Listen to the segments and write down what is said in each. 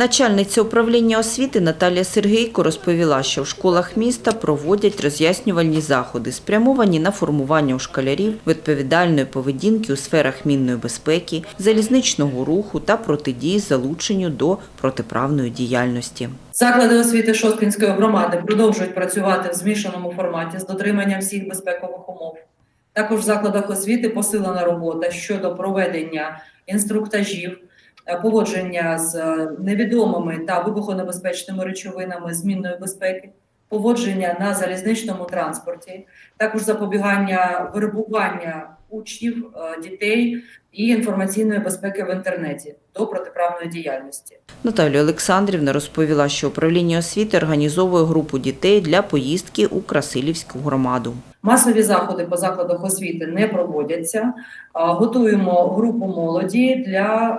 Начальниця управління освіти Наталія Сергійко розповіла, що в школах міста проводять роз'яснювальні заходи, спрямовані на формування у школярів відповідальної поведінки у сферах мінної безпеки, залізничного руху та протидії залученню до протиправної діяльності. Заклади освіти Шосткинської громади продовжують працювати в змішаному форматі з дотриманням всіх безпекових умов. Також в закладах освіти посилена робота щодо проведення інструктажів, поводження з е, невідомими та вибухонебезпечними речовинами змінної безпеки, поводження на залізничному транспорті, також запобігання вербування учнів, е, дітей і інформаційної безпеки в інтернеті до протиправної діяльності. Наталія Олександрівна розповіла, що управління освіти організовує групу дітей для поїздки у Красилівську громаду. Масові заходи по закладах освіти не проводяться. Готуємо групу молоді для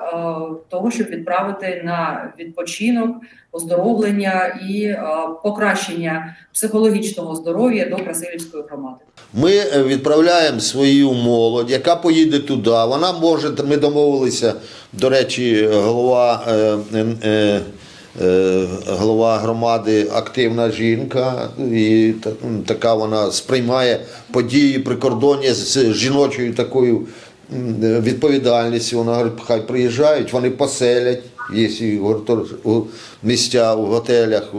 того, щоб відправити на відпочинок, оздоровлення і покращення психологічного здоров'я до Красилівської громади. Ми е, відправляємо свою молодь, яка поїде туди. Вона може, ми домовилися, до речі, голова, е, е, голова громади активна жінка, і така вона сприймає події при кордоні з жіночою такою відповідальністю. Вона говорить, хай приїжджають, вони поселять. Є місця у готелях,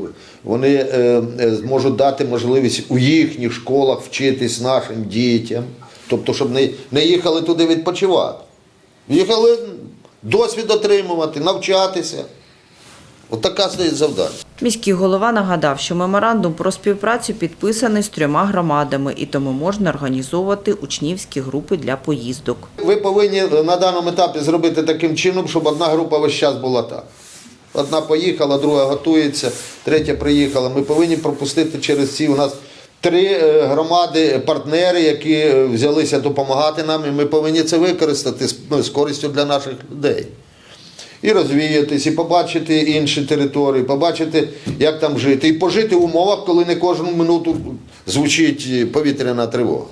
вони е, е, зможуть дати можливість у їхніх школах вчитись нашим дітям, тобто, щоб не їхали туди відпочивати. Їхали досвід отримувати, навчатися. От стоїть завдання. Міський голова нагадав, що меморандум про співпрацю підписаний з трьома громадами, і тому можна організовувати учнівські групи для поїздок. Ви повинні на даному етапі зробити таким чином, щоб одна група весь час була так. Одна поїхала, друга готується, третя приїхала. Ми повинні пропустити через ці. У нас три е, громади, партнери, які е, взялися допомагати нам, і ми повинні це використати з, ну, з користю для наших людей. І розвіятись, і побачити інші території, побачити, як там жити, і пожити в умовах, коли не кожну минуту звучить повітряна тривога.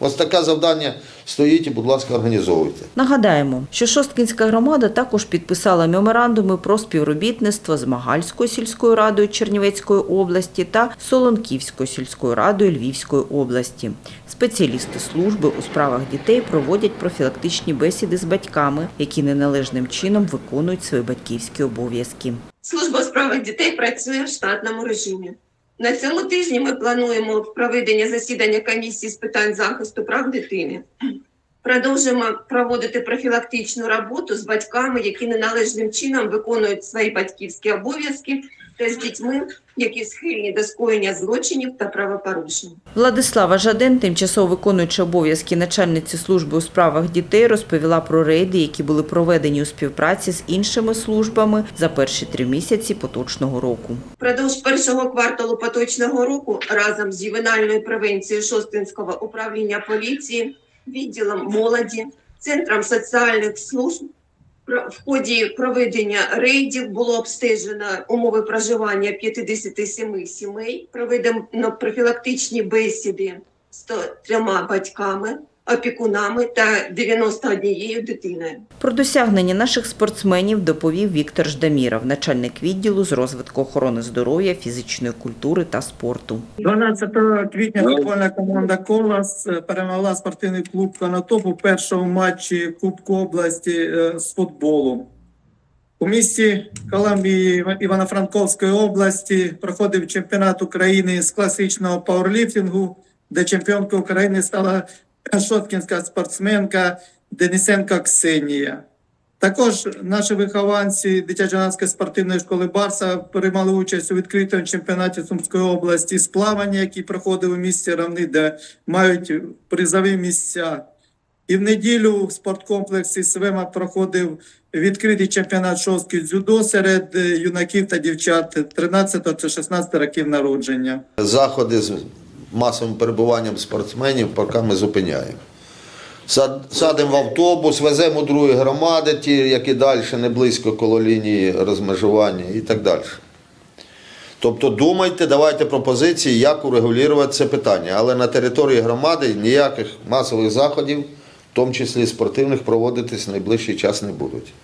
Ось таке завдання стоїть і, будь ласка, організовуйте. Нагадаємо, що Шосткінська громада також підписала меморандуми про співробітництво з Магальською сільською радою Чернівецької області та Солонківською сільською радою Львівської області. Спеціалісти служби у справах дітей проводять профілактичні бесіди з батьками, які неналежним чином виконують свої батьківські обов'язки. Служба у справах дітей працює в штатному режимі. На цьому тижні ми плануємо проведення засідання комісії з питань захисту прав дитини. Продовжуємо проводити профілактичну роботу з батьками, які неналежним чином виконують свої батьківські обов'язки, та з дітьми, які схильні до скоєння злочинів та правопорушень. Владислава Жаден, тимчасово виконуючи обов'язки начальниці служби у справах дітей, розповіла про рейди, які були проведені у співпраці з іншими службами за перші три місяці поточного року. Впродовж першого кварталу поточного року разом з ювенальною превенцією Шостинського управління поліції, відділом молоді, центром соціальних служб. В ході проведення рейдів було обстежено умови проживання 57 сімей, проведено профілактичні бесіди з трьома батьками, опікунами та 91 дитиною. Про досягнення наших спортсменів доповів Віктор Ждаміров, начальник відділу з розвитку охорони здоров'я, фізичної культури та спорту. 12 квітня футбольна команда Колос е, перемогла спортивний клуб Конотоп у першому матчі Кубку області е, з футболу. У місті Коломії Івано-Франковської області проходив чемпіонат України з класичного пауерліфтингу, де чемпіонкою України стала шоткінська спортсменка Денисенко Ксенія. Також наші вихованці дитячо-юнацької спортивної школи Барса приймали участь у відкритому чемпіонаті Сумської області з плавання, який проходив у місті Равни, де мають призові місця. І в неділю в спорткомплексі Свема проходив відкритий чемпіонат шостки дзюдо серед юнаків та дівчат 13 та 16 років народження. Заходи з масовим перебуванням спортсменів поки ми зупиняємо. Садимо в автобус, веземо у другі громади, ті, які далі не близько коло лінії розмежування і так далі. Тобто думайте, давайте пропозиції, як урегулювати це питання. Але на території громади ніяких масових заходів, в тому числі спортивних, проводитись в найближчий час не будуть.